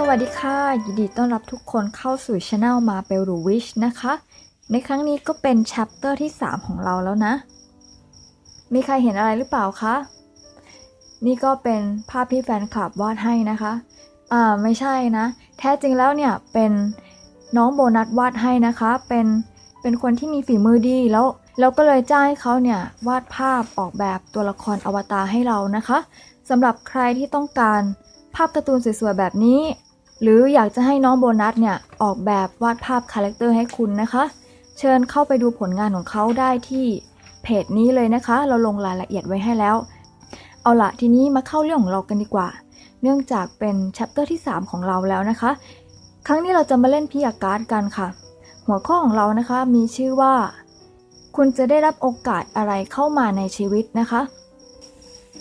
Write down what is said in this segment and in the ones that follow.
สวัสดีค่ะ ยินดีต้อนรับทุกคนเข้าสู่ช anel มาเปรูวิชนะคะ ในครั้งนี้ก็เป็นชัปเตอร์ที่ 3 ของเราแล้วนะ มีใครเห็นอะไรหรือเปล่าคะ นี่ก็เป็นภาพที่แฟนคลับวาดให้นะคะ อ่าไม่ใช่นะ แท้จริงแล้วเนี่ยเป็นน้องโบนัสวาดให้นะคะ เป็นเป็นคนที่มีฝีมือดีแล้วเราก็เลยจ้างให้เขาเนี่ยวาดภาพออกแบบตัวละครอวตารให้เรานะคะสำหรับใครที่ต้องการภาพการ์ตูนสวยๆแบบนี้ หรืออยากจะให้น้องโบนัสเนี่ยออกแบบวาดภาพคาแรคเตอร์ให้คุณนะคะ เชิญเข้าไปดูผลงานของเขาได้ที่เพจนี้เลยนะคะ เราลงรายละเอียดไว้ให้แล้ว เอาละทีนี้มาเข้าเรื่องของเรากันดีกว่า เนื่องจากเป็นแชปเตอร์ที่ 3 ของเราแล้วนะคะ ครั้งนี้เราจะมาเล่นพิยาการ์ดกันค่ะ หัวข้อของเรานะคะมีชื่อว่า คุณจะได้รับโอกาสอะไรเข้ามาในชีวิตนะคะ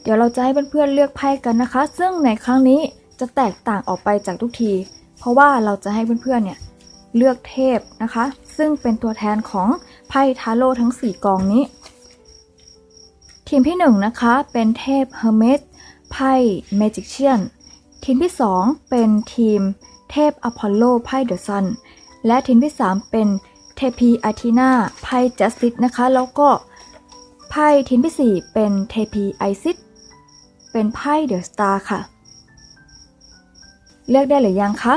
เดี๋ยวเราจะให้เพื่อนๆเลือกไพ่กันนะคะ ซึ่งในครั้งนี้ จะแตกต่างออกไปจากทุกที เพราะว่าเราจะให้เพื่อนๆเนี่ยเลือกเทพนะคะ ซึ่งเป็นตัวแทนของไพ่ทาโร่ทั้ง 4 กองนี้ ทีมที่ 1 นะคะ เป็นเทพเฮอร์เมสไพ่เมจิกเชียนทีมที่ 2 เป็นทีมเทพอพอลโลไพ่เดอะซันและทีมที่ 3 เป็นเทพีอาทีนาไพ่จัสติสนะคะ แล้วก็ไพ่ทีมที่ 4 เป็นเทพีไอซิสเป็นไพ่เดอะสตาร์ค่ะ เลือกได้หรือยังคะ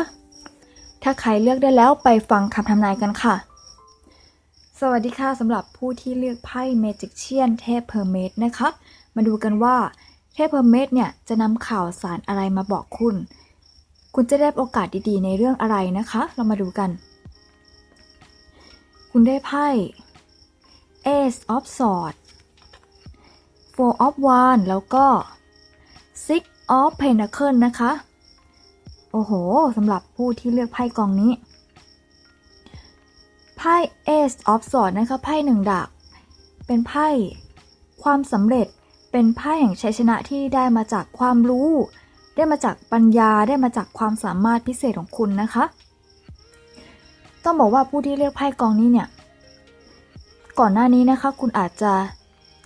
ถ้าใครเลือกได้แล้วไปฟังคำทำนายกันค่ะ สวัสดีค่ะสำหรับผู้ที่เลือกไพ่เมจิกเชียนเทพเพอร์เมดนะคะ มาดูกันว่าเทพเพอร์เมดเนี่ยจะนำข่าวสารอะไรมาบอกคุณ คุณจะได้โอกาสดีๆ ในเรื่องอะไรนะคะ เรามาดูกัน คุณได้ไพ่ Ace of Swords Four of Wands แล้วก็ Six of Pentacle นะคะ โอ้โหสำหรับผู้ที่เลือกไพ่กองนี้ ไพ่ Ace of Swords นะคะไพ่หนึ่งดาบเป็นไพ่ความสำเร็จเป็นไพ่แห่งชัยชนะที่ได้มาจากความรู้ ได้มาจากปัญญาได้มาจากความสามารถพิเศษของคุณนะคะ ต้องบอกว่าผู้ที่เลือกไพ่กองนี้เนี่ย ก่อนหน้านี้นะคะคุณอาจจะ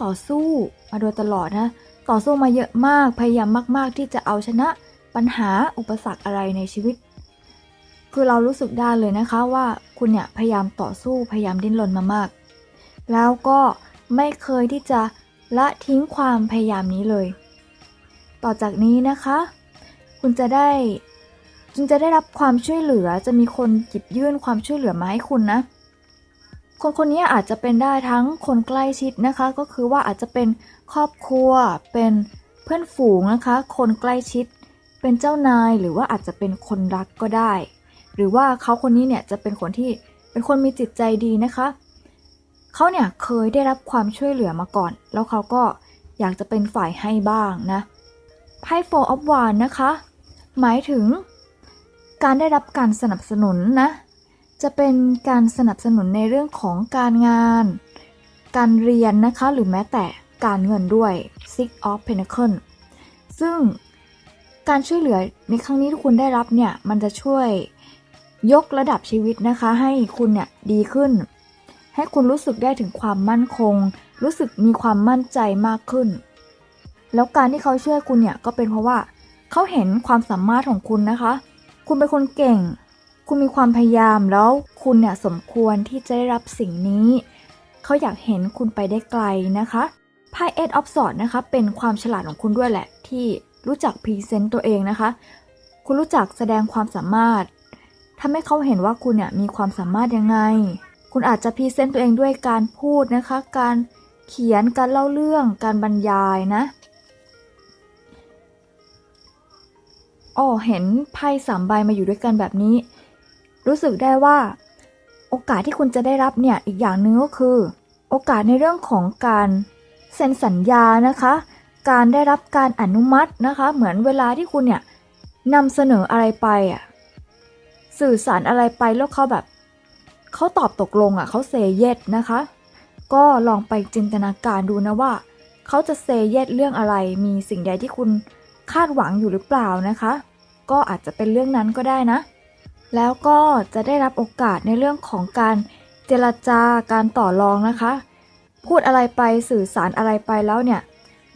ต่อสู้มาโดยตลอดนะ ต่อสู้มาเยอะมากพยายามมาก ๆ ที่จะเอาชนะ ปัญหาอุปสรรคอะไรในชีวิต คือเรารู้สึกได้เลยนะคะว่าคุณเนี่ยพยายามต่อสู้พยายามดิ้นรนมามาก แล้วก็ไม่เคยที่จะละทิ้งความพยายามนี้เลย ต่อจากนี้นะคะ คุณจะได้คุณจะได้รับความช่วยเหลือจะมีคนหยิบยื่นความช่วยเหลือมาให้คุณนะคนคนนี้อาจจะเป็นได้ทั้งคนใกล้ชิดนะคะ ก็คือว่าอาจจะเป็นครอบครัวเป็นเพื่อนฝูงนะคะ คนใกล้ชิด เป็นเจ้านายหรือว่าอาจจะเป็นคนรักก็ได้ หรือว่าเขาคนนี้เนี่ยจะเป็นคนที่เป็นคนมีจิตใจดีนะคะเขาเนี่ยเคยได้รับความช่วยเหลือมาก่อน แล้วเขาก็อยากจะเป็นฝ่ายให้บ้างนะไพ่ Four of Wands นะคะ หมายถึง การได้รับการสนับสนุนนะ จะเป็นการสนับสนุนในเรื่องของการงาน การเรียนนะคะ หรือแม้แต่การเงินด้วย Six of Pentacles ซึ่ง การช่วยเหลือในครั้งนี้ที่คุณได้รับเนี่ยมันจะช่วยยกระดับชีวิตนะคะ ให้คุณเนี่ยดีขึ้น ให้คุณรู้สึกได้ถึงความมั่นคง รู้สึกมีความมั่นใจมากขึ้น แล้วการที่เขาช่วยคุณเนี่ยก็เป็นเพราะว่าเขาเห็นความสามารถของคุณนะคะ คุณเป็นคนเก่ง คุณมีความพยายามแล้วคุณเนี่ยสมควรที่จะได้รับสิ่งนี้ เขาอยากเห็นคุณไปได้ไกลนะคะไพ่ Eight of Swords นะคะ เป็นความฉลาดของคุณด้วยแหละที่ รู้จักพรีเซนต์ตัวเองนะคะ คุณรู้จักแสดงความสามารถทำให้เขาเห็นว่าคุณเนี่ยมีความสามารถยังไง คุณอาจจะพรีเซนต์ตัวเองด้วยการพูดนะคะ การเขียน การเล่าเรื่อง การบรรยายนะอ๋อเห็นไพ่สามใบมาอยู่ด้วยกันแบบนี้ รู้สึกได้ว่า โอกาสที่คุณจะได้รับเนี่ยอีกอย่างหนึ่งก็คือ โอกาสในเรื่องของการเซ็นสัญญานะคะ การได้รับการอนุมัตินะคะ เหมือนเวลาที่คุณเนี่ยนำเสนออะไรไปอะสื่อสารอะไรไปแล้วเขาแบบเขาตอบตกลงอะเขาเซเยสนะคะ ก็ลองไปจินตนาการดูนะว่าเขาจะเซเยสเรื่องอะไร มีสิ่งใดที่คุณคาดหวังอยู่หรือเปล่านะคะ ก็อาจจะเป็นเรื่องนั้นก็ได้นะ แล้วก็จะได้รับโอกาสในเรื่องของการเจรจาการต่อรองนะคะ พูดอะไรไปสื่อสารอะไรไปแล้วเนี่ย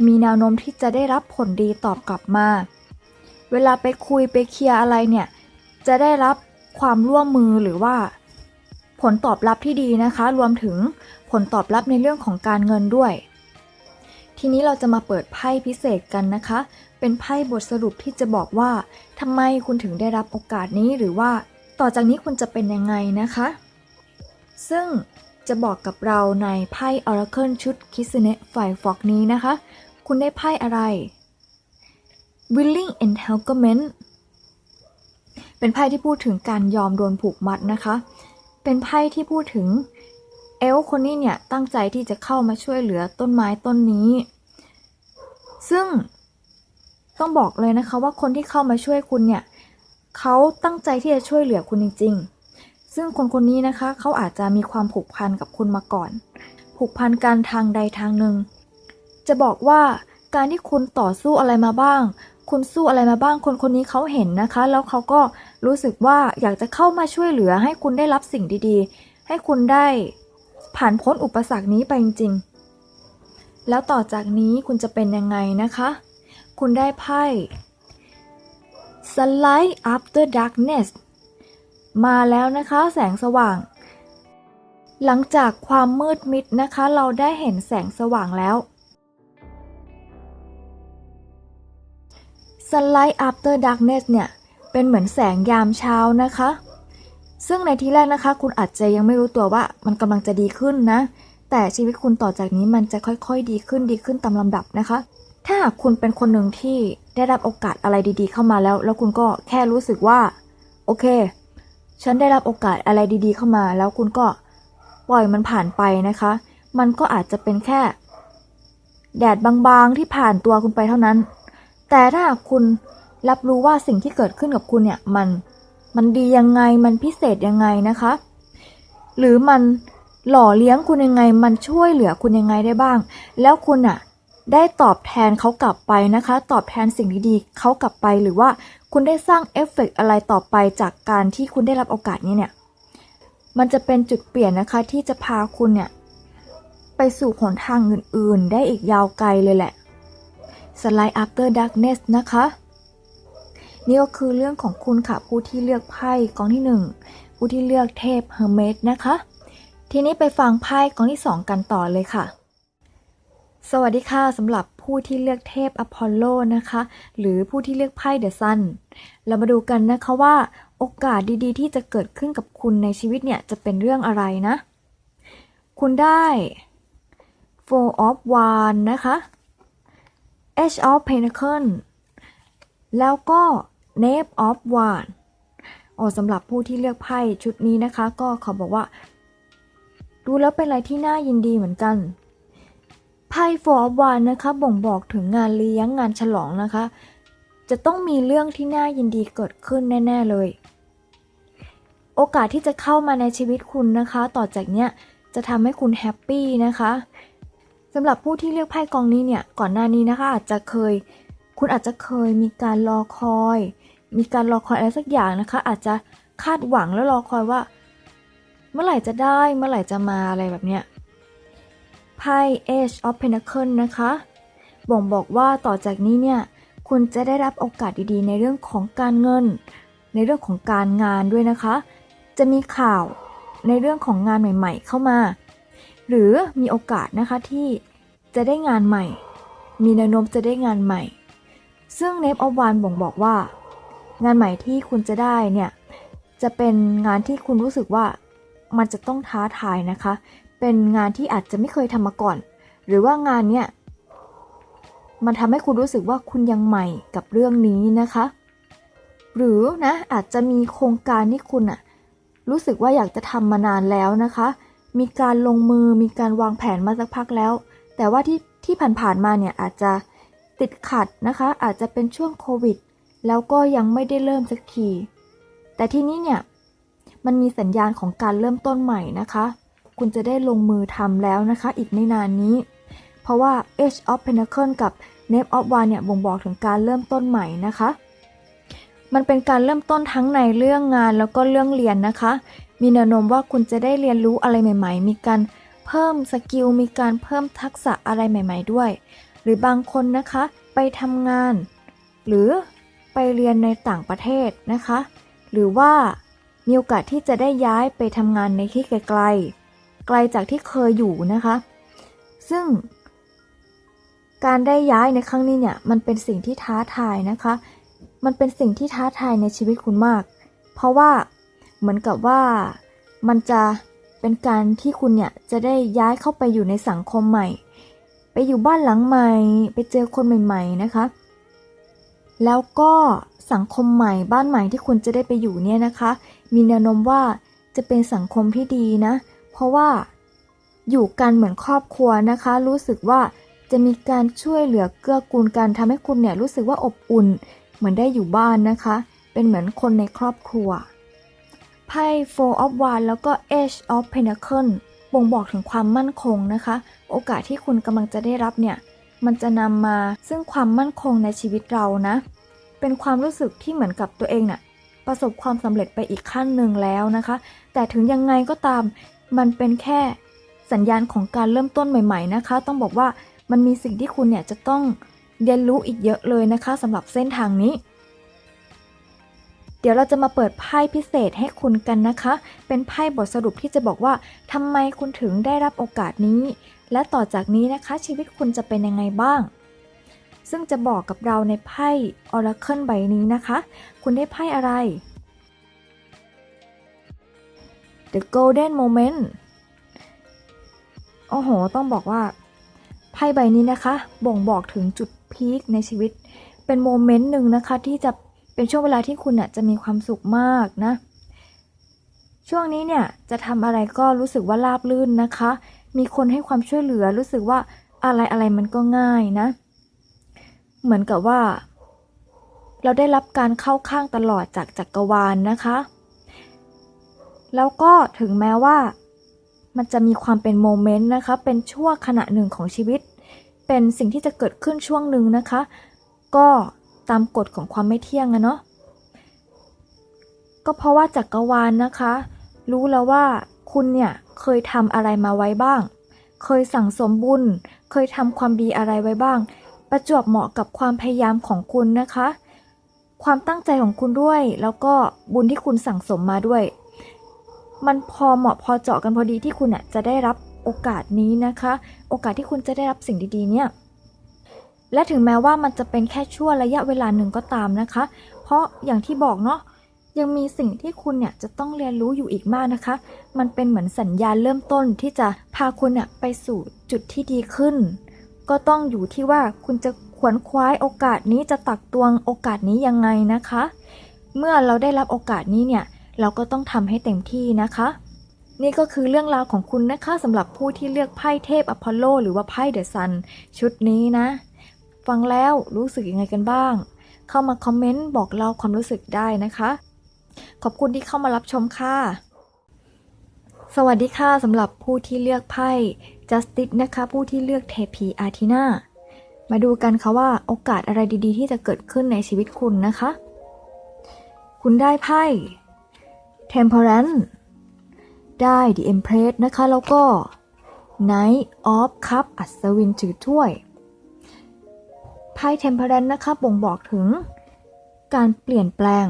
มีแนวโน้มที่จะได้รับผลดีตอบกลับมา เวลาไปคุยไปเคลียร์อะไรเนี่ย จะได้รับความร่วมมือหรือว่า ผลตอบรับที่ดีนะคะ รวมถึงผลตอบรับในเรื่องของการเงินด้วย ทีนี้เราจะมาเปิดไพ่พิเศษกันนะคะ เป็นไพ่บทสรุปที่จะบอกว่าทำไมคุณถึงได้รับโอกาสนี้หรือว่า ต่อจากนี้คุณจะเป็นยังไงนะคะ ซึ่งจะบอกกับเราในไพ่ Oracle ชุด k i s n e f i f o x นี้นะคะ คุณได้ไพ่อะไร Willing Entanglement เป็นไพ่ที่พูดถึงการยอมโดนผูกมัดนะคะ เป็นไพ่ที่พูดถึงเอลคนนี้เนี่ยตั้งใจที่จะเข้ามาช่วยเหลือต้นไม้ต้นนี้ ซึ่งต้องบอกเลยนะคะว่าคนที่เข้ามาช่วยคุณเนี่ยเขาตั้งใจที่จะช่วยเหลือคุณจริง ๆ ซึ่งคนคนนี้นะคะเขาอาจจะมีความผูกพันกับคุณมาก่อน ผูกพันกันทางใดทางหนึ่ง จะบอกว่าการที่คุณต่อสู้อะไรมาบ้าง คุณสู้อะไรมาบ้าง คนคนนี้เขาเห็นนะคะ แล้วเขาก็รู้สึกว่าอยากจะเข้ามาช่วยเหลือให้คุณได้รับสิ่งดีๆ ให้คุณได้ผ่านพ้นอุปสรรคนี้ไปจริงๆ แล้วต่อจากนี้คุณจะเป็นยังไงนะคะ คุณได้ไพ่ Sunlight After Darkness มาแล้วนะคะแสงสว่าง หลังจากความมืดมิดนะคะ เราได้เห็นแสงสว่างแล้ว Sunlight After Darkness เนี่ยเป็นเหมือนแสงยามเช้านะคะ ซึ่งในที่แรกนะคะ คุณอาจจะยังไม่รู้ตัวว่ามันกำลังจะดีขึ้นนะ แต่ชีวิตคุณต่อจากนี้มันจะค่อยๆ ดีขึ้นดีขึ้นตามลำดับนะคะ ถ้าหากคุณเป็นคนหนึ่งที่ได้รับโอกาสอะไรดีๆ เข้ามาแล้ว แล้วคุณก็แค่รู้สึกว่า โอเค ฉันได้รับโอกาสอะไรดีๆ เข้ามา แล้วคุณก็ปล่อยมันผ่านไปนะคะ มันก็อาจจะเป็นแค่ แดดบางๆที่ผ่านตัวคุณไปเท่านั้น แต่ถ้าหากคุณรับรู้ว่าสิ่งที่เกิดขึ้นกับคุณเนี่ยมันมันดียังไงมันพิเศษยังไงนะคะ หรือมันหล่อเลี้ยงคุณยังไง มันช่วยเหลือคุณยังไงได้บ้าง แล้วคุณอะได้ตอบแทนเขากลับไปนะคะ ตอบแทนสิ่งดีๆเขากลับไปหรือว่าคุณได้สร้างเอฟเฟกต์อะไรต่อไปจากการที่คุณได้รับโอกาสนี้เนี่ย มันจะเป็นจุดเปลี่ยนนะคะที่จะพาคุณเนี่ย ไปสู่หนทางอื่นๆ ได้อีกยาวไกลเลยแหละ Slide After Darkness นะคะ นี่ก็คือเรื่องของคุณค่ะ ผู้ที่เลือกไพ่กองที่ 1 ผู้ที่เลือกเทพเฮอร์เมสนะคะ ทีนี้ไปฟังไพ่กองที่ 2 กันต่อเลยค่ะ สวัสดีค่ะสำหรับผู้ที่เลือกเทพอพอลโลนะคะ หรือผู้ที่เลือกไพ่เดอะซันเรามาดูกันนะคะว่าโอกาสดีๆ ที่จะเกิดขึ้นกับคุณในชีวิตเนี่ย จะเป็นเรื่องอะไรนะ คุณได้ Four of Wands นะคะ H of Pentacle แล้วก็ Knave of Wands อ๋อสำหรับผู้ที่เลือกไพ่ชุดนี้นะคะ ก็เขาบอกว่า ดูแล้วเป็นอะไรที่น่ายินดีเหมือนกันไพ่ Four of Wands นะคะ บ่งบอกถึงงานเลี้ยงงานฉลองนะคะ จะต้องมีเรื่องที่น่ายินดีเกิดขึ้นแน่ ๆ เลย โอกาสที่จะเข้ามาในชีวิตคุณนะคะ ต่อจากเนี้ยจะทำให้คุณแฮปปี้นะคะ สำหรับผู้ที่เลือกไพ่กองนี้เนี่ยก่อนหน้านี้นะคะอาจจะเคย คุณอาจจะเคยมีการรอคอย มีการรอคอยอะไรสักอย่างนะคะ อาจจะคาดหวังแล้วรอคอยว่า เมื่อไหร่จะได้เมื่อไหร่จะมาอะไรแบบเนี้ยไพ่ Age of Pentacle นะคะ บ่งบอกว่าต่อจากนี้เนี่ยคุณจะได้รับโอกาสดีๆ ในเรื่องของการเงิน ในเรื่องของการงานด้วยนะคะ จะมีข่าวในเรื่องของงานใหม่ ๆ เข้ามา หรือมีโอกาสนะคะที่จะได้งานใหม่ มีแนวโน้มจะได้งานใหม่ ซึ่งเนฟออฟวานบ่งบอกว่า งานใหม่ที่คุณจะได้เนี่ยจะเป็นงานที่คุณรู้สึกว่ามันจะต้องท้าทายนะคะ เป็นงานที่อาจจะไม่เคยทำมาก่อน หรือว่างานเนี่ยมันทำให้คุณรู้สึกว่าคุณยังใหม่กับเรื่องนี้นะคะ หรือนะอาจจะมีโครงการที่คุณอะรู้สึกว่าอยากจะทำมานานแล้วนะคะ มีการลงมือมีการวางแผนมาสักพักแล้ว แต่ว่าที่ที่ผ่านๆมาเนี่ยอาจจะติดขัดนะคะ อาจจะเป็นช่วงโควิด แล้วก็ยังไม่ได้เริ่มสักที แต่ที่นี้เนี่ยมันมีสัญญาณของการเริ่มต้นใหม่นะคะ คุณจะได้ลงมือทำแล้วนะคะ อีกไม่นานนี้ เพราะว่า Age of Pentacle กับ Knave of Wands เนี่ยบ่งบอกถึงการเริ่มต้นใหม่นะคะ มันเป็นการเริ่มต้นทั้งในเรื่องงานแล้วก็เรื่องเรียนนะคะ มีแนวโน้มว่าคุณจะได้เรียนรู้อะไรใหม่ ๆ มีการเพิ่มสกิล มีการเพิ่มทักษะอะไรใหม่ ๆ ด้วย หรือบางคนนะคะไปทำงาน หรือไปเรียนในต่างประเทศนะคะ หรือว่ามีโอกาสที่จะได้ย้ายไปทำงานในที่ไกล ๆ ไกลจากที่เคยอยู่นะคะ ซึ่ง การได้ย้ายในครั้งนี้เนี่ยมันเป็นสิ่งที่ท้าทายนะคะ มันเป็นสิ่งที่ท้าทายในชีวิตคุณมาก เพราะว่า เหมือนกับว่ามันจะเป็นการที่คุณเนี่ยจะได้ย้ายเข้าไปอยู่ในสังคมใหม่ ไปอยู่บ้านหลังใหม่ ไปเจอคนใหม่ ๆนะคะ แล้วก็สังคมใหม่บ้านใหม่ที่คุณจะได้ไปอยู่เนี่ยนะคะ มีแนวโน้มว่าจะเป็นสังคมที่ดีนะ เพราะว่าอยู่กันเหมือนครอบครัวนะคะ รู้สึกว่าจะมีการช่วยเหลือเกื้อกูลกันทำให้คุณเนี่ยรู้สึกว่าอบอุ่น เหมือนได้อยู่บ้านนะคะ เป็นเหมือนคนในครอบครัว ไพ่ Four of Wands แล้วก็ Age of Pentacles บ่งบอกถึงความมั่นคงนะคะ โอกาสที่คุณกำลังจะได้รับเนี่ย มันจะนำมาซึ่งความมั่นคงในชีวิตเรานะ เป็นความรู้สึกที่เหมือนกับตัวเองน่ะประสบความสำเร็จไปอีกขั้นหนึ่งแล้วนะคะ แต่ถึงยังไงก็ตาม มันเป็นแค่สัญญาณของการเริ่มต้นใหม่ ๆนะคะ ต้องบอกว่ามันมีสิ่งที่คุณเนี่ยจะต้องเรียนรู้อีกเยอะเลยนะคะสำหรับเส้นทางนี้ ดี๋ยวเราจะมาเปิดไพ่พิเศษให้คุณกันนะคะ เป็นไพ่บทสรุปที่จะบอกว่าทำไมคุณถึงได้รับโอกาสนี้ และต่อจากนี้นะคะ ชีวิตคุณจะเป็นยังไงบ้าง ซึ่งจะบอกกับเราในไพ่ Oracle ใบนี้นะคะ คุณได้ไพ่อะไร The Golden Moment โอ้โห ต้องบอกว่าไพ่ใบนี้นะคะ บ่งบอกถึงจุดพีคในชีวิต เป็นโมเมนต์หนึ่งนะคะที่จะ เป็นช่วงเวลาที่คุณน่ะจะมีความสุขมากนะ ช่วงนี้เนี่ยจะทำอะไรก็รู้สึกว่าราบลื่นนะคะ มีคนให้ความช่วยเหลือรู้สึกว่าอะไรอะไรมันก็ง่ายนะ เหมือนกับว่า เราได้รับการเข้าข้างตลอดจากจักรวาลนะคะ แล้วก็ถึงแม้ว่ามันจะมีความเป็นโมเมนต์นะคะ เป็นช่วงขณะหนึ่งของชีวิต เป็นสิ่งที่จะเกิดขึ้นช่วงหนึ่งนะคะ ก็ ตามกฎของความไม่เที่ยงอะเนาะก็เพราะว่าจักรวาลนะคะ รู้แล้วว่าคุณเนี่ยเคยทำอะไรมาไว้บ้าง เคยสั่งสมบุญ เคยทำความดีอะไรไว้บ้าง ประจวบเหมาะกับความพยายามของคุณนะคะ ความตั้งใจของคุณด้วย แล้วก็บุญที่คุณสั่งสมมาด้วย มันพอเหมาะพอเจาะกันพอดีที่คุณอะจะได้รับโอกาสนี้นะคะ โอกาสที่คุณจะได้รับสิ่งดีๆเนี่ย และถึงแม้ว่ามันจะเป็นแค่ชั่วระยะเวลาหนึ่งก็ตามนะคะ เพราะอย่างที่บอกเนาะยังมีสิ่งที่คุณเนี่ยจะต้องเรียนรู้อยู่อีกมากนะคะ มันเป็นเหมือนสัญญาณเริ่มต้นที่จะพาคุณเนี่ยไปสู่จุดที่ดีขึ้น ก็ต้องอยู่ที่ว่าคุณจะขวนคว้ายโอกาสนี้จะตักตวงโอกาสนี้ยังไงนะคะ เมื่อเราได้รับโอกาสนี้เนี่ยเราก็ต้องทำให้เต็มที่นะคะ นี่ก็คือเรื่องราวของคุณนะคะสำหรับผู้ที่เลือกไพ่เทพอพอลโล หรือว่าไพ่เดอะซันชุดนี้นะ ฟังแล้วรู้สึกยังไงกันบ้าง เข้ามาคอมเมนต์บอกเล่าความรู้สึกได้นะคะ ขอบคุณที่เข้ามารับชมค่ะ สวัสดีค่ะสำหรับผู้ที่เลือกไพ่ Justice นะคะ ผู้ที่เลือกเทพีอาทินามาดูกันค่ะว่าโอกาสอะไรดีๆ ที่จะเกิดขึ้นในชีวิตคุณนะคะ คุณได้ไพ่ Temperance ได้ The Empress นะคะ แล้วก็ Knight of Cup อัศวินถือถ้วย ไพ่ Temperance นะคะบ่งบอกถึง การเปลี่ยนแปลง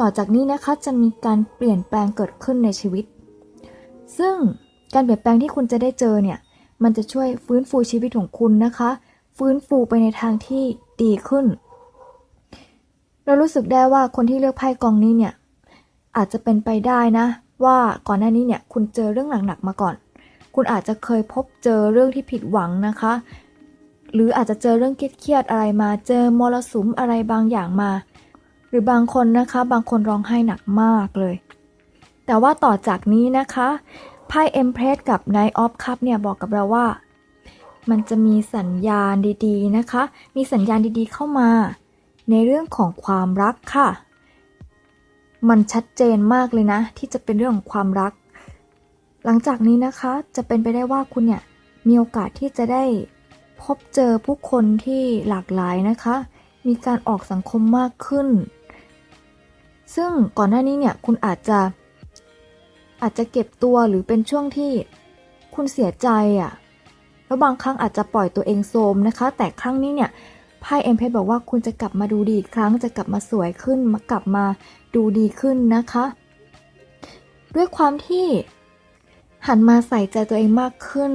ต่อจากนี้นะคะจะมีการเปลี่ยนแปลงเกิดขึ้นในชีวิต ซึ่งการเปลี่ยนแปลงที่คุณจะได้เจอเนี่ยมันจะช่วยฟื้นฟูชีวิตของคุณนะคะ ฟื้นฟูไปในทางที่ดีขึ้น เรารู้สึกได้ว่าคนที่เลือกไพ่กองนี้เนี่ยอาจจะเป็นไปได้นะ ว่าก่อนหน้านี้เนี่ยคุณเจอเรื่องหนักๆมาก่อน คุณอาจจะเคยพบเจอเรื่องที่ผิดหวังนะคะ หรืออาจจะเจอเรื่องเครียดๆอะไรมา เจอมรสุมอะไรบางอย่างมา หรือบางคนนะคะ บางคนร้องไห้หนักมากเลย แต่ว่าต่อจากนี้นะคะไพ่ Empress กับ Knight of Cup เนี่ยบอกกับเราว่า มันจะมีสัญญาณดีๆนะคะ มีสัญญาณดีๆเข้ามา ในเรื่องของความรักค่ะ มันชัดเจนมากเลยนะ ที่จะเป็นเรื่องของความรัก หลังจากนี้นะคะจะเป็นไปได้ว่าคุณเนี่ยมีโอกาสที่จะได้ พบเจอผู้คนที่หลากหลายนะคะ มีการออกสังคมมากขึ้น ซึ่งก่อนหน้านี้เนี่ยคุณอาจจะอาจจะเก็บตัวหรือเป็นช่วงที่คุณเสียใจอะ่ะ แล้วบางครั้งอาจจะปล่อยตัวเองโทรมนะคะ แต่ครั้งนี้เนี่ยไพ่เอ็มเพชบอกว่าคุณจะกลับมาดูดีอีกครั้ง จะกลับมาสวยขึ้น มากลับมาดูดีขึ้นนะคะ ด้วยความที่หันมาใส่ใจตัวเองมากขึ้น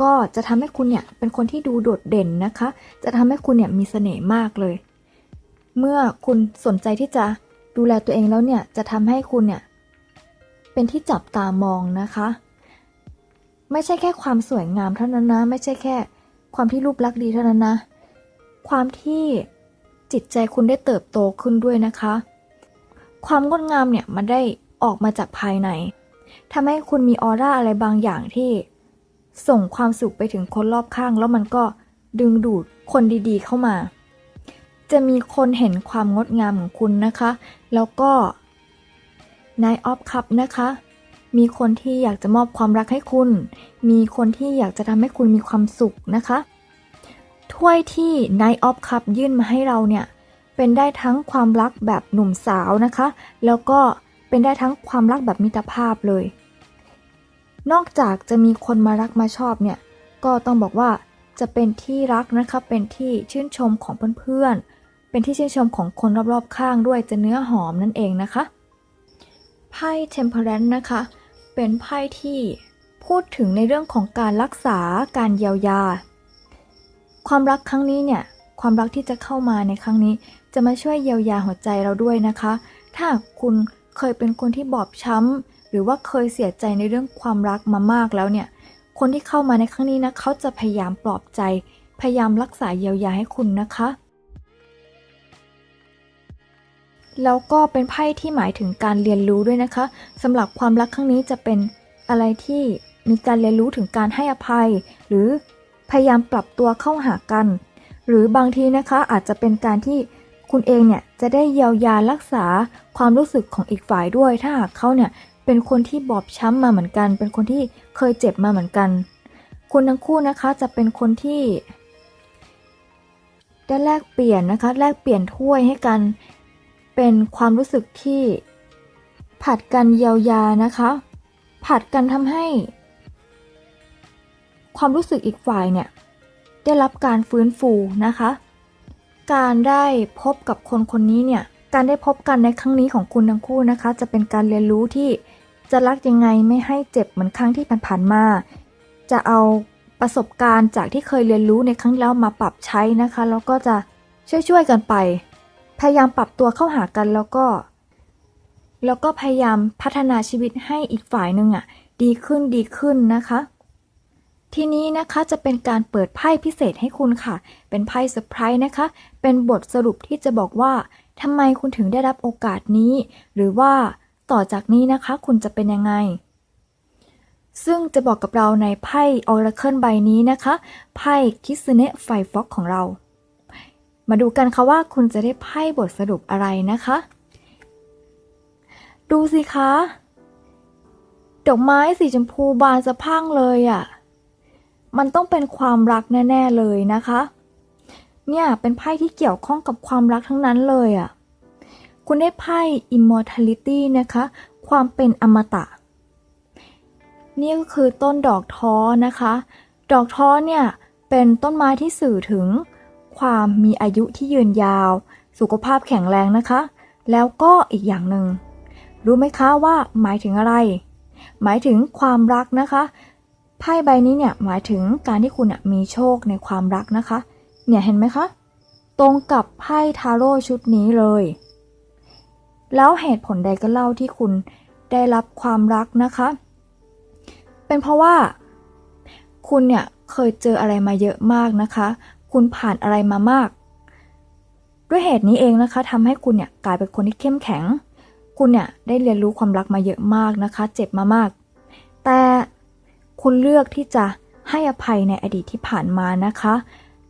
ก็จะทำให้คุณเนี่ยเป็นคนที่ดูโดดเด่นนะคะ จะทำให้คุณเนี่ยมีเสน่ห์มากเลย เมื่อคุณสนใจที่จะดูแลตัวเองแล้วเนี่ยจะทำให้คุณเนี่ยเป็นที่จับตามองนะคะ ไม่ใช่แค่ความสวยงามเท่านั้นนะ ไม่ใช่แค่ความที่รูปลักษณ์ดีเท่านั้นนะ ความที่จิตใจคุณได้เติบโตขึ้นด้วยนะคะ ความงดงามเนี่ยมันได้ออกมาจากภายในทำให้คุณมีออร่าอะไรบางอย่างที่ ส่งความสุขไปถึงคนรอบข้าง แล้วมันก็ดึงดูดคนดีๆเข้ามา จะมีคนเห็นความงดงามของคุณนะคะ แล้วก็นายออฟคัพนะคะ มีคนที่อยากจะมอบความรักให้คุณ มีคนที่อยากจะทำให้คุณมีความสุขนะคะ ถ้วยที่ Night of Cup ยื่นมาให้เราเนี่ย เป็นได้ทั้งความรักแบบหนุ่มสาวนะคะ แล้วก็เป็นได้ทั้งความรักแบบมิตรภาพเลย นอกจากจะมีคนมารักมาชอบเนี่ย ก็ต้องบอกว่าจะเป็นที่รักนะคะเป็นที่ชื่นชมของเพื่อนๆ เป็นที่ชื่นชมของคนรอบๆข้างด้วยจะเนื้อหอมนั่นเองนะคะ ไพ่ Temperance นะคะ เป็นไพ่ที่พูดถึงในเรื่องของการรักษาการเยียวยา ความรักครั้งนี้เนี่ย ความรักที่จะเข้ามาในครั้งนี้ จะมาช่วยเยียวยาหัวใจเราด้วยนะคะ ถ้าคุณเคยเป็นคนที่บอบช้ำ หรือว่าเคยเสียใจในเรื่องความรักมามากแล้วเนี่ย คนที่เข้ามาในครั้งนี้นะเขาจะพยายามปลอบใจ พยายามรักษาเยียวยาให้คุณนะคะ แล้วก็เป็นไพ่ที่หมายถึงการเรียนรู้ด้วยนะคะสำหรับความรักครั้งนี้จะเป็นอะไรที่มีการเรียนรู้ถึงการให้อภัย หรือพยายามปรับตัวเข้าหากัน หรือบางทีนะคะอาจจะเป็นการที่คุณเองเนี่ยจะได้เยียวยารักษาความรู้สึกของอีกฝ่ายด้วย ถ้าหากเขาเนี่ย เป็นคนที่บอบช้ำมาเหมือนกัน เป็นคนที่เคยเจ็บมาเหมือนกัน คุณทั้งคู่นะคะจะเป็นคนที่ ได้แลกเปลี่ยนนะคะ แลกเปลี่ยนถ้วยให้กัน เป็นความรู้สึกที่ผัดกันเยียวยานะคะ ผัดกันทำให้ ความรู้สึกอีกฝ่ายเนี่ยได้รับการฟื้นฟูนะคะ การได้พบกับคนคนนี้เนี่ยการได้พบกันในครั้งนี้ของคุณทั้งคู่นะคะ จะเป็นการเรียนรู้ที่ จะรักยังไงไม่ให้เจ็บเหมือนครั้งที่ผ่านๆมา จะเอาประสบการณ์จากที่เคยเรียนรู้ในครั้งแล้วมาปรับใช้นะคะ แล้วก็จะช่วยๆกันไป พยายามปรับตัวเข้าหากันแล้วก็ แล้วก็พยายามพัฒนาชีวิตให้อีกฝ่ายหนึ่งอะดีขึ้นดีขึ้นนะคะ ทีนี้นะคะจะเป็นการเปิดไพ่พิเศษให้คุณค่ะ เป็นไพ่เซอร์ไพรส์นะคะ เป็นบทสรุปที่จะบอกว่าทำไมคุณถึงได้รับโอกาสนี้ หรือว่า ต่อจากนี้นะคะ คุณจะเป็นยังไง ซึ่งจะบอกกับเราในไพ่ออราเคิลใบนี้นะคะ ไพ่คิสเนะไฟฟ็อกของเรา มาดูกันค่ะว่าคุณจะได้ไพ่บทสรุปอะไรนะคะ ดูสิคะ ดอกไม้สีชมพูบานสะพั่งเลยอะ่ะ มันต้องเป็นความรักแน่ ๆ เลยนะคะ เนี่ยเป็นไพ่ที่เกี่ยวข้องกับความรักทั้งนั้นเลยอะ่ะ คุณได้ไพ่ immortality นะคะ ความเป็นอมตะ นี่ก็คือต้นดอกท้อนะคะ ดอกท้อเนี่ย เป็นต้นไม้ที่สื่อถึง ความมีอายุที่ยืนยาว สุขภาพแข็งแรงนะคะ แล้วก็อีกอย่างหนึ่ง รู้ไหมคะว่าหมายถึงอะไร หมายถึงความรักนะคะ ไพ่ใบนี้เนี่ยหมายถึงการที่คุณมีโชคในความรักนะคะ เนี่ยเห็นไหมคะ ตรงกับไพ่ทาโร่ชุดนี้เลย แล้วเหตุผลใดก็เล่าที่คุณได้รับความรักนะคะ เป็นเพราะว่า คุณเนี่ยเคยเจออะไรมาเยอะมากนะคะ คุณผ่านอะไรมามาก ด้วยเหตุนี้เองนะคะทำให้คุณเนี่ยกลายเป็นคนที่เข้มแข็ง คุณเนี่ยได้เรียนรู้ความรักมาเยอะมากนะคะ เจ็บมามาก แต่คุณเลือกที่จะให้อภัยในอดีตที่ผ่านมานะคะ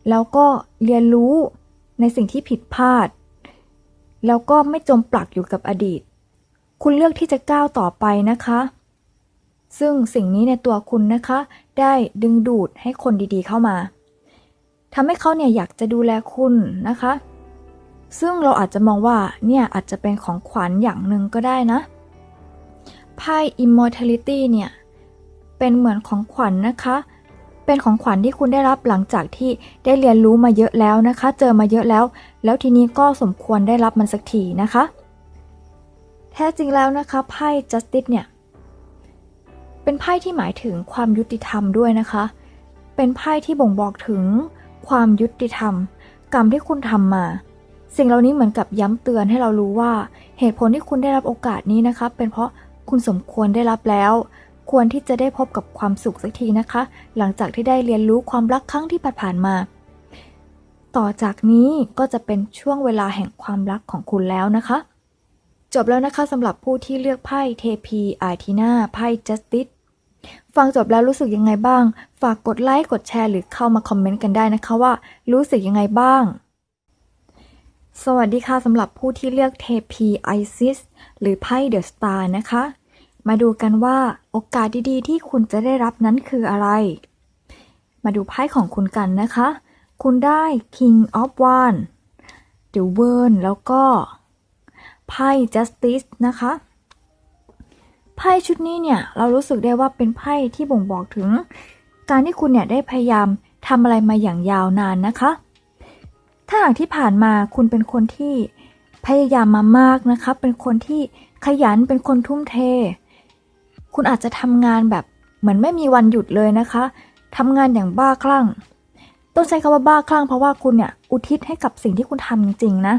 แล้วก็เรียนรู้ในสิ่งที่ผิดพลาด แล้วก็ไม่จมปลักอยู่กับอดีต คุณเลือกที่จะก้าวต่อไปนะคะ ซึ่งสิ่งนี้ในตัวคุณนะคะ ได้ดึงดูดให้คนดีๆเข้ามาทำให้เขาเนี่ยอยากจะดูแลคุณนะคะ ซึ่งเราอาจจะมองว่าเนี่ยอาจจะเป็นของขวัญอย่างหนึ่งก็ได้นะไพ่ immortality เนี่ยเป็นเหมือนของขวัญนะคะ เป็นของขวัญที่คุณได้รับหลังจากที่ได้เรียนรู้มาเยอะแล้วนะคะ เจอมาเยอะแล้ว แล้วทีนี้ก็สมควรได้รับมันสักทีนะคะ แท้จริงแล้วนะคะไพ่ justice เนี่ยเป็นไพ่ที่หมายถึงความยุติธรรมด้วยนะคะ เป็นไพ่ที่บ่งบอกถึงความยุติธรรม กรรมที่คุณทำมา สิ่งเหล่านี้เหมือนกับย้ำเตือนให้เรารู้ว่า เหตุผลที่คุณได้รับโอกาสนี้นะคะ เป็นเพราะคุณสมควรได้รับแล้ว ควรที่จะได้พบกับความสุขสักทีนะคะ หลังจากที่ได้เรียนรู้ความรักครั้งที่ผ่านมา ต่อจากนี้ก็จะเป็นช่วงเวลาแห่งความรักของคุณแล้วนะคะ จบแล้วนะคะสำหรับผู้ที่เลือกไพ่เทพีอาร์ทีนาไพ่ justice ฟังจบแล้วรู้สึกยังไงบ้าง ฝากกดไลค์กดแชร์หรือเข้ามาคอมเมนต์กันได้นะคะว่า รู้สึกยังไงบ้างสวัสดีค่ะสำหรับผู้ที่เลือกเทพีไอซิสหรือไพ่เดอะสตาร์นะคะ มาดูกันว่าโอกาสดีๆ ที่คุณจะได้รับนั้นคืออะไร มาดูไพ่ของคุณกันนะคะ คุณได้ King of Wands The World แล้วก็ไพ่ Justice นะคะ ไพ่ชุดนี้เนี่ย เรารู้สึกได้ว่าเป็นไพ่ที่บ่งบอกถึง การที่คุณเนี่ยได้พยายามทำอะไรมาอย่างยาวนานนะคะ ถ้าหากที่ผ่านมาคุณเป็นคนที่พยายามมามากนะคะ เป็นคนที่ขยันเป็นคนทุ่มเท คุณอาจจะทำงานแบบเหมือนไม่มีวันหยุดเลยนะคะทำงานอย่างบ้าคลั่ง ต้องใช้คำว่าบ้าคลั่งเพราะว่าคุณเนี่ยอุทิศให้กับสิ่งที่คุณทำจริงๆนะ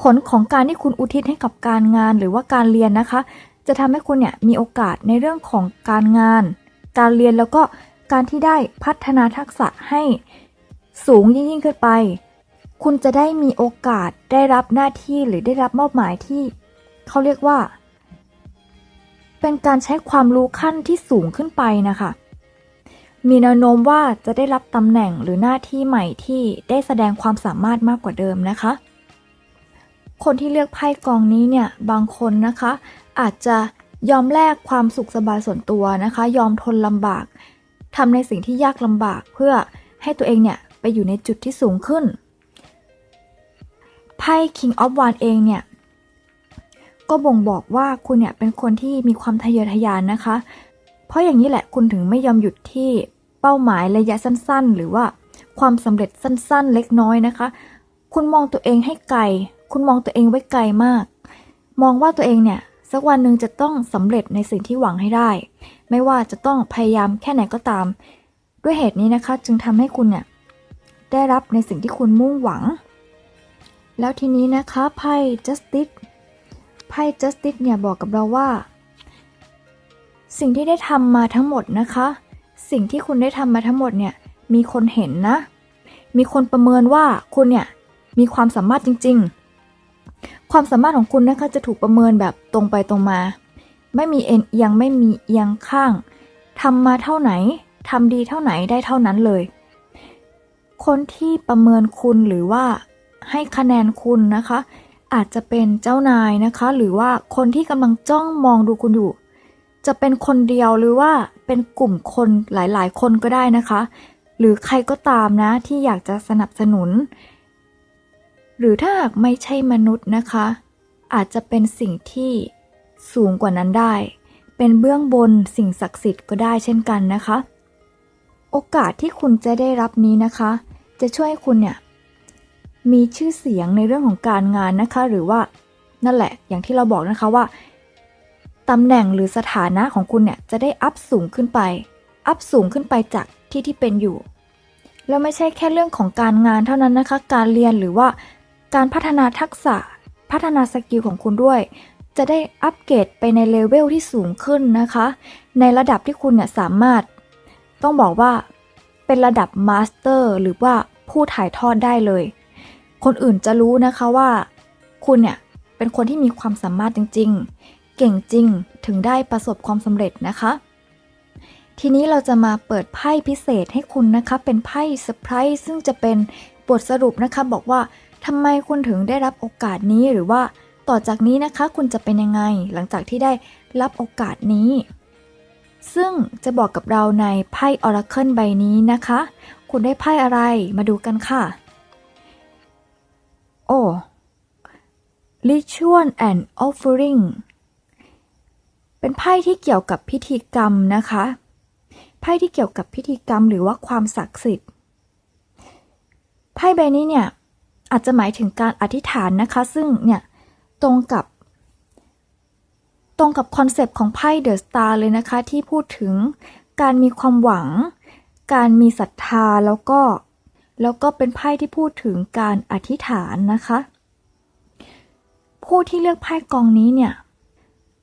ผลของการที่คุณอุทิศให้กับการงานหรือว่าการเรียนนะคะ จะทำให้คุณเนี่ยมีโอกาสในเรื่องของการงาน การเรียนแล้วก็การที่ได้พัฒนาทักษะให้สูงยิ่งยิ่งขึ้นไป คุณจะได้มีโอกาสได้รับหน้าที่หรือได้รับมอบหมายที่ เขาเรียกว่า เป็นการใช้ความรู้ขั้นที่สูงขึ้นไปนะคะ มีแนวโน้มว่าจะได้รับตำแหน่งหรือหน้าที่ใหม่ที่ได้แสดงความสามารถมากกว่าเดิมนะคะ คนที่เลือกไพ่กองนี้เนี่ยบางคนนะคะ อาจจะยอมแลกความสุขสบายส่วนตัวนะคะ ยอมทนลำบากทำในสิ่งที่ยากลำบากเพื่อให้ตัวเองเนี่ยไปอยู่ในจุดที่สูงขึ้นไพ่ King of Wands เองเนี่ย ก็บ่งบอกว่าคุณเนี่ยเป็นคนที่มีความทะเยอทะยานนะคะ เพราะอย่างนี้แหละคุณถึงไม่ยอมหยุดที่เป้าหมายระยะสั้น ๆ หรือว่าความสำเร็จสั้น ๆ เล็กน้อยนะคะ คุณมองตัวเองให้ไกล คุณมองตัวเองไว้ไกลมาก มองว่าตัวเองเนี่ยสักวันหนึ่งจะต้องสำเร็จในสิ่งที่หวังให้ได้ ไม่ว่าจะต้องพยายามแค่ไหนก็ตาม ด้วยเหตุนี้นะคะ จึงทำให้คุณเนี่ยได้รับในสิ่งที่คุณมุ่งหวัง แล้วทีนี้นะคะไพ่ justice ไพ่ justice เนี่ยบอกกับเราว่า สิ่งที่ได้ทำมาทั้งหมดนะคะ สิ่งที่คุณได้ทำมาทั้งหมดเนี่ยมีคนเห็นนะ มีคนประเมินว่าคุณเนี่ยมีความสามารถจริง ๆ ความสามารถของคุณนะคะจะถูกประเมินแบบตรงไปตรงมา ไม่มีเอ็นเอียงไม่มีเอียงข้างทำมาเท่าไหนทำดีเท่าไหนได้เท่านั้นเลย คนที่ประเมินคุณหรือว่าให้คะแนนคุณนะคะ อาจจะเป็นเจ้านายนะคะ หรือว่าคนที่กำลังจ้องมองดูคุณอยู่ จะเป็นคนเดียวหรือว่าเป็นกลุ่มคนหลายๆ คนก็ได้นะคะ หรือใครก็ตามนะที่อยากจะสนับสนุน หรือถ้าหากไม่ใช่มนุษย์นะคะ อาจจะเป็นสิ่งที่สูงกว่านั้นได้ เป็นเบื้องบนสิ่งศักดิ์สิทธิ์ก็ได้เช่นกันนะคะ โอกาสที่คุณจะได้รับนี้นะคะ จะช่วยคุณเนี่ย มีชื่อเสียงในเรื่องของการงานนะคะ หรือว่านั่นแหละ อย่างที่เราบอกนะคะว่าตำแหน่งหรือสถานะของคุณเนี่ยจะได้อัพสูงขึ้นไป อัพสูงขึ้นไปจากที่ที่เป็นอยู่ แล้วไม่ใช่แค่เรื่องของการงานเท่านั้นนะคะ การเรียนหรือว่าการพัฒนาทักษะพัฒนาสกิลของคุณด้วย จะได้อัปเกรดไปในเลเวลที่สูงขึ้นนะคะ ในระดับที่คุณเนี่ยสามารถ ต้องบอกว่าเป็นระดับมาสเตอร์หรือว่าผู้ถ่ายทอดได้เลย คนอื่นจะรู้นะคะว่า คุณเนี่ยเป็นคนที่มีความสามารถจริง ๆ เก่งจริงถึงได้ประสบความสำเร็จนะคะ ทีนี้เราจะมาเปิดไพ่พิเศษให้คุณนะคะ เป็นไพ่เซอร์ไพรส์ซึ่งจะเป็นบทสรุปนะคะ บอกว่าทำไมคุณถึงได้รับโอกาสนี้หรือว่าต่อจากนี้นะคะคุณจะเป็นยังไงหลังจากที่ได้รับโอกาสนี้ ซึ่งจะบอกกับเราในไพ่ Oracle ใบนี้นะคะ คุณได้ไพ่อะไรมาดูกันค่ะ โอ้ Ritual and Offering เป็นไพ่ที่เกี่ยวกับพิธีกรรมนะคะ ไพ่ที่เกี่ยวกับพิธีกรรมหรือว่าความศักดิ์สิทธิ์ ไพ่ใบนี้เนี่ย อาจจะหมายถึงการอธิษฐานนะคะ ซึ่งเนี่ย ตรงกับ ตรงกับคอนเซปต์ของไพ่เดอะสตาร์เลยนะคะ ที่พูดถึงการมีความหวัง การมีศรัทธาแล้วก็ แล้วก็เป็นไพ่ที่พูดถึงการอธิษฐานนะคะ ผู้ที่เลือกไพ่กองนี้เนี่ย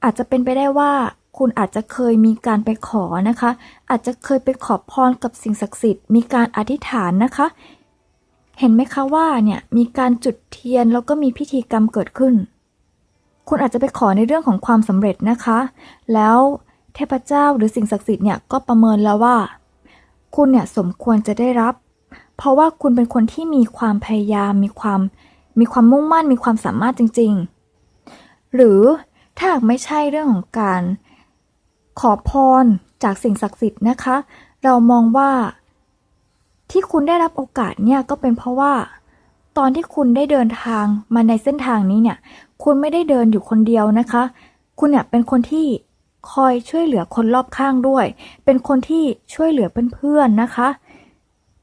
อาจจะเป็นไปได้ว่าคุณอาจจะเคยมีการไปขอนะคะ อาจจะเคยไปขอพรกับสิ่งศักดิ์สิทธิ์ มีการอธิษฐานนะคะ เห็นไหมคะว่าเนี่ยมีการจุดเทียนแล้วก็มีพิธีกรรมเกิดขึ้น คุณอาจจะไปขอในเรื่องของความสำเร็จนะคะ แล้วเทพเจ้าหรือสิ่งศักดิ์สิทธิ์เนี่ยก็ประเมินแล้วว่า คุณเนี่ยสมควรจะได้รับ เพราะว่าคุณเป็นคนที่มีความพยายาม มีความมีความมุ่งมั่น มีความสามารถจริง ๆ หรือถ้าหากไม่ใช่เรื่องของการขอพรจากสิ่งศักดิ์สิทธิ์นะคะ เรามองว่า ที่คุณได้รับโอกาสเนี่ยก็เป็นเพราะว่า ตอนที่คุณได้เดินทางมาในเส้นทางนี้เนี่ย คุณไม่ได้เดินอยู่คนเดียวนะคะ คุณเนี่ยเป็นคนที่คอยช่วยเหลือคนรอบข้างด้วย เป็นคนที่ช่วยเหลือเพื่อนๆนะคะ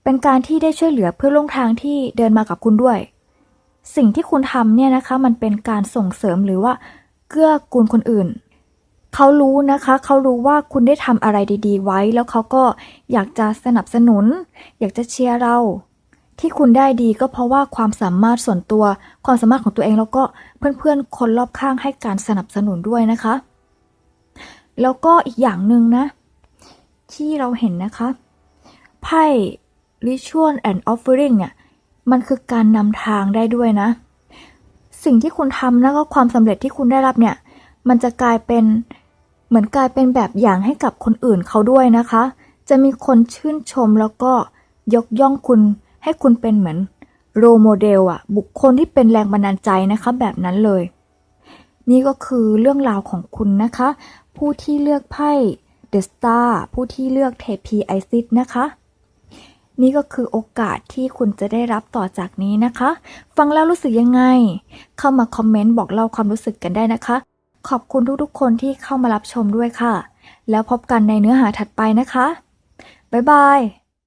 เป็นการที่ได้ช่วยเหลือเพื่อนร่วมทางที่เดินมากับคุณด้วย สิ่งที่คุณทำเนี่ยนะคะ มันเป็นการส่งเสริมหรือว่าเกื้อกูลคนอื่น เขารู้นะคะ เขารู้ว่าคุณได้ทำอะไรดี ๆ ไว้ แล้วเขาก็อยากจะสนับสนุน อยากจะเชียร์เรา ที่คุณได้ดีก็เพราะว่าความสามารถส่วนตัว ความสามารถของตัวเองแล้วก็เพื่อนๆ คนรอบข้างให้การสนับสนุนด้วยนะคะ แล้วก็อีกอย่างหนึ่งนะ ที่เราเห็นนะคะไพ่ Ritual and Offering เนี่ย มันคือการนำทางได้ด้วยนะ สิ่งที่คุณทำแล้วก็ความสำเร็จที่คุณได้รับเนี่ย มันจะกลายเป็นเหมือนกลายเป็นแบบอย่างให้กับคนอื่นเขาด้วยนะคะ จะมีคนชื่นชมแล้วก็ยกย่องคุณ ให้คุณเป็นเหมือนโรโมเดลอะบุคคลที่เป็นแรงบันดาลใจนะคะ แบบนั้นเลย นี่ก็คือเรื่องราวของคุณนะคะ ผู้ที่เลือกไพ่เดอะสตาร์ผู้ที่เลือกเทพีไอซิสนะคะ นี่ก็คือโอกาสที่คุณจะได้รับต่อจากนี้นะคะ ฟังแล้วรู้สึกยังไง เข้ามาคอมเมนต์บอกเล่าความรู้สึกกันได้นะคะ ขอบคุณทุกๆ คนที่เข้ามารับชมด้วยค่ะ แล้วพบกันในเนื้อหาถัดไปนะคะ บ๊ายบาย